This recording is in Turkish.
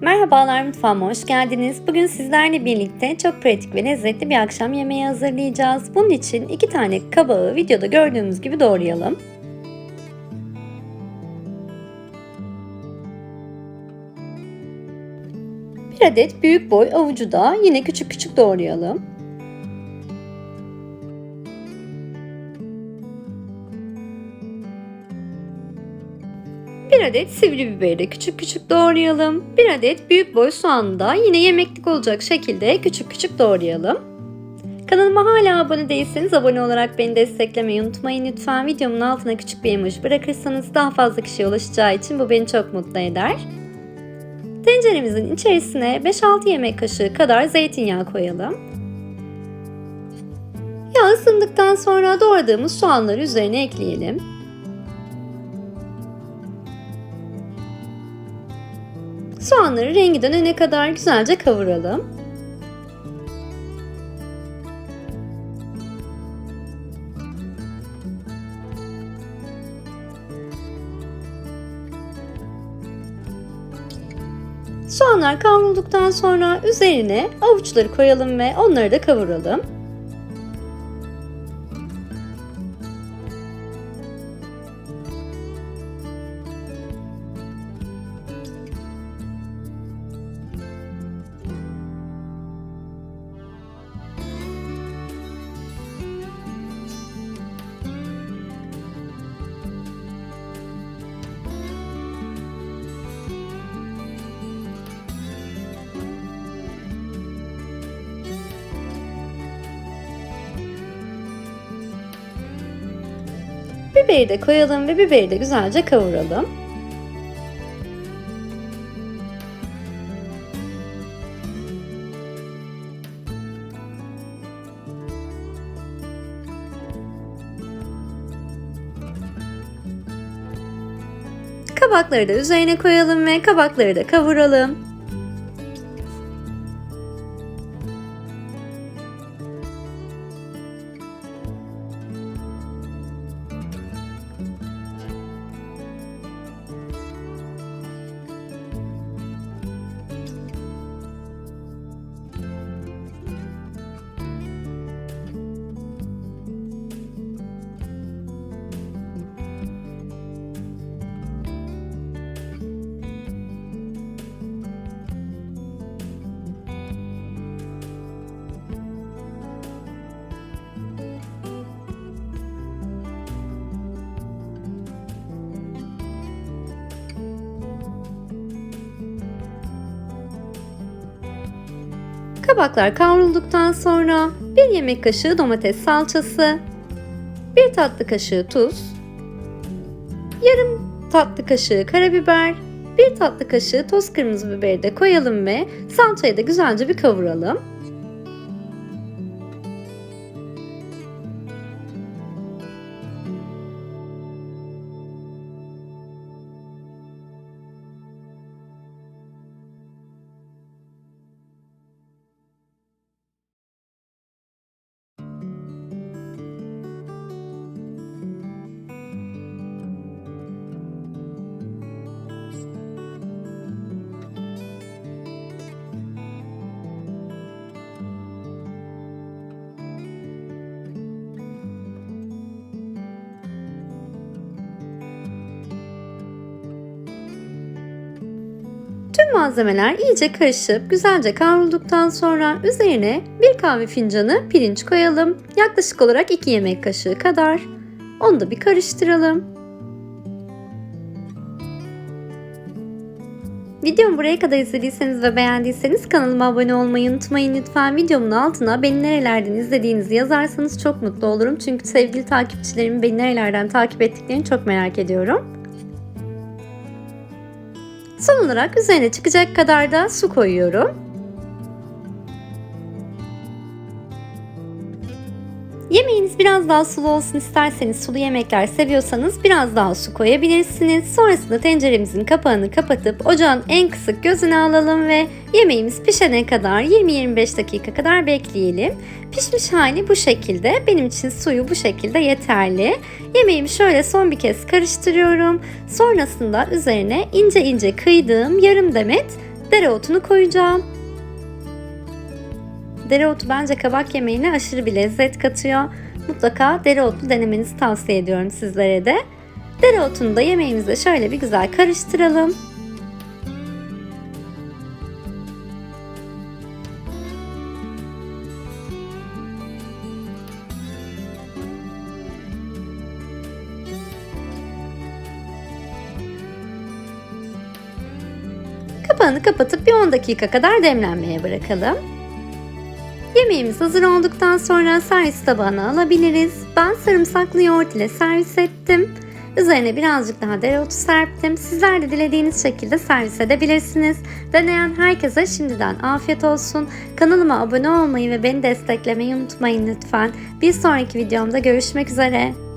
Merhabalar mutfağıma hoş geldiniz. Bugün sizlerle birlikte çok pratik ve lezzetli bir akşam yemeği hazırlayacağız. Bunun için iki tane kabağı videoda gördüğümüz gibi doğrayalım. Bir adet büyük boy avucu da yine küçük küçük doğrayalım. Bir adet sivri biberi de küçük küçük doğrayalım. Bir adet büyük boy soğanı da yine yemeklik olacak şekilde küçük küçük doğrayalım. Kanalıma hala abone değilseniz abone olarak beni desteklemeyi unutmayın lütfen. Videomun altına küçük bir emoji bırakırsanız daha fazla kişiye ulaşacağı için bu beni çok mutlu eder. Tenceremizin içerisine 5-6 yemek kaşığı kadar zeytinyağı koyalım. Yağ ısındıktan sonra doğradığımız soğanları üzerine ekleyelim. Soğanları rengi dönene kadar güzelce kavuralım. Soğanlar kavrulduktan sonra üzerine avuçları koyalım ve onları da kavuralım. Biberi de koyalım ve biberi de güzelce kavuralım. Kabakları da üzerine koyalım ve kabakları da kavuralım. Kabaklar kavrulduktan sonra 1 yemek kaşığı domates salçası, 1 tatlı kaşığı tuz, yarım tatlı kaşığı karabiber, 1 tatlı kaşığı toz kırmızı biberi de koyalım ve salçayı da güzelce bir kavuralım. Malzemeler iyice karışıp güzelce kavrulduktan sonra üzerine bir kahve fincanı pirinç koyalım. Yaklaşık olarak 2 yemek kaşığı kadar. Onu da bir karıştıralım. Videomu buraya kadar izlediyseniz ve beğendiyseniz kanalıma abone olmayı unutmayın lütfen. Videomun altına beni nerelerden izlediğinizi yazarsanız çok mutlu olurum. Çünkü sevgili takipçilerimin beni nerelerden takip ettiklerini çok merak ediyorum. Son olarak üzerine çıkacak kadar da su koyuyorum. Biraz daha sulu olsun isterseniz sulu yemekler seviyorsanız biraz daha su koyabilirsiniz. Sonrasında tenceremizin kapağını kapatıp ocağın en kısık gözüne alalım ve yemeğimiz pişene kadar 20-25 dakika kadar bekleyelim. Pişmiş hali bu şekilde. Benim için suyu bu şekilde yeterli. Yemeğimi şöyle son bir kez karıştırıyorum. Sonrasında üzerine ince ince kıydığım yarım demet dereotunu koyacağım. Dereotu bence kabak yemeğine aşırı bir lezzet katıyor. Mutlaka dereotlu denemenizi tavsiye ediyorum sizlere de. Dereotunu da yemeğimize şöyle bir güzel karıştıralım. Kapağını kapatıp bir 10 dakika kadar demlenmeye bırakalım. Yemeğimiz hazır olduktan sonra servis tabağına alabiliriz. Ben sarımsaklı yoğurt ile servis ettim. Üzerine birazcık daha dereotu serptim. Sizler de dilediğiniz şekilde servis edebilirsiniz. Deneyen herkese şimdiden afiyet olsun. Kanalıma abone olmayı ve beni desteklemeyi unutmayın lütfen. Bir sonraki videomda görüşmek üzere.